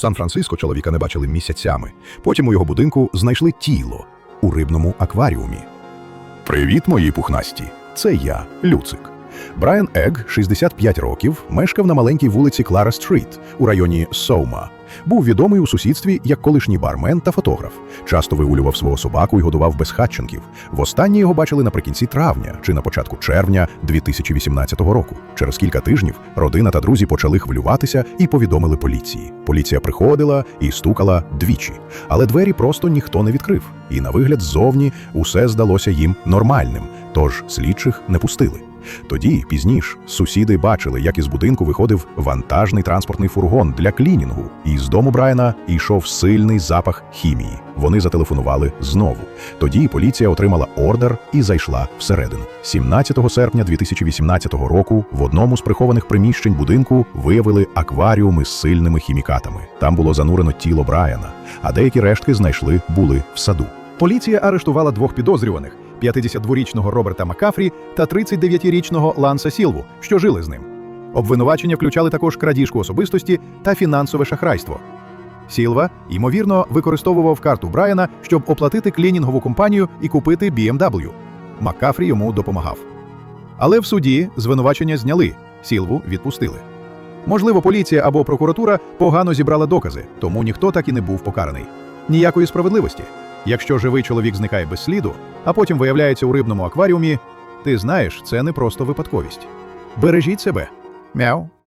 Сан-Франциско чоловіка не бачили місяцями. Потім у його будинку знайшли тіло у рибному акваріумі. Привіт, мої пухнасті! Це я, Люцик. Брайан Ег, 65 років, мешкав на маленькій вулиці Клара Стріт у районі Соума. Був відомий у сусідстві як колишній бармен та фотограф. Часто вигулював свого собаку і годував безхатченків. Востаннє його бачили наприкінці травня чи на початку червня 2018 року. Через кілька тижнів родина та друзі почали хвилюватися і повідомили поліції. Поліція приходила і стукала двічі, але двері просто ніхто не відкрив. І на вигляд ззовні усе здалося їм нормальним, тож слідчих не пустили. Тоді, пізніше, сусіди бачили, як із будинку виходив вантажний транспортний фургон для клінінгу, і з дому Брайана йшов сильний запах хімії. Вони зателефонували знову. Тоді поліція отримала ордер і зайшла всередину. 17 серпня 2018 року в одному з прихованих приміщень будинку виявили акваріуми з сильними хімікатами. Там було занурено тіло Брайана, а деякі рештки знайшли були в саду. Поліція арештувала двох підозрюваних: 52-річного Роберта Макафрі та 39-річного Ланса Сілву, що жили з ним. Обвинувачення включали також крадіжку особистості та фінансове шахрайство. Сілва, ймовірно, використовував карту Брайана, щоб оплатити клінінгову компанію і купити BMW. Маккафрі йому допомагав. Але в суді звинувачення зняли, Сілву відпустили. Можливо, поліція або прокуратура погано зібрала докази, тому ніхто так і не був покараний. Ніякої справедливості. Якщо живий чоловік зникає без сліду, а потім виявляється у рибному акваріумі, ти знаєш, це не просто випадковість. Бережіть себе. Mel?